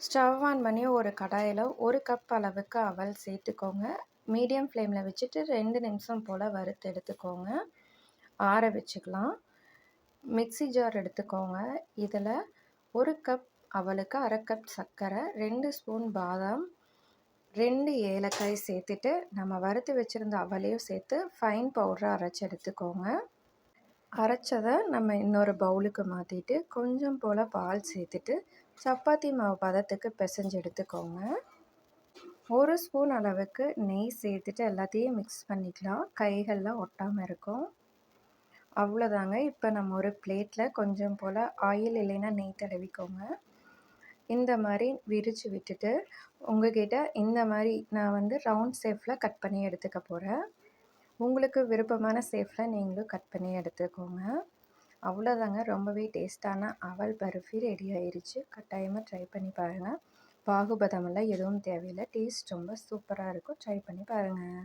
Stove on பண்ணி ஒரு கடாயில் ஒரு கப் அளவுக்கு அவல் சேர்த்துக்கோங்க. மீடியம் ஃப்ளேமில் வச்சுட்டு ரெண்டு நிமிஷம் போல் வறுத்து எடுத்துக்கோங்க. ஆற வச்சுக்கலாம். மிக்ஸி ஜார் எடுத்துக்கோங்க. இதில் ஒரு கப் அவலுக்கு அரை கப் சர்க்கரை ரெண்டு ஸ்பூன் பாதாம் ரெண்டு ஏலக்காய் சேர்த்துட்டு நம்ம வறுத்து வச்சுருந்த அவலையும் சேர்த்து ஃபைன் பவுடரை அரைச்சி எடுத்துக்கோங்க. அரைச்சதை நம்ம இன்னொரு பவுலுக்கு மாற்றிட்டு கொஞ்சம் போல் பால் சேர்த்துட்டு சப்பாத்தி மாவு பதத்துக்கு பிசைஞ்சு எடுத்துக்கோங்க. ஒரு ஸ்பூன் அளவுக்கு நெய் சேர்த்துட்டு எல்லாத்தையும் மிக்ஸ் பண்ணிக்கலாம். கைகளில் ஒட்டாமல் இருக்கும். அவ்வளோதாங்க இப்போ நம்ம ஒரு பிளேட்டில் கொஞ்சம் போல் ஆயில் இல்லைன்னா நெய் தடவிக்கோங்க. இந்த மாதிரி விரித்து விட்டுட்டு உங்ககிட்ட இந்த மாதிரி நான் வந்து ரவுண்ட் ஷேஃபில் கட் பண்ணி எடுத்துக்க போகிறேன் உங்களுக்கு விருப்பமான ஷேஃபில் நீங்களும் கட் பண்ணி எடுத்துக்கோங்க. அவ்வளோதாங்க ரொம்பவே டேஸ்ட்டான அவல் பருஃபி ரெடி ஆயிடுச்சு கட்டாயமாக ட்ரை பண்ணி பாருங்கள் பாகுபதமெல்லாம் எதுவும் தேவையில்லை. டேஸ்ட் ரொம்ப சூப்பராக இருக்கும். ட்ரை பண்ணி பாருங்கள்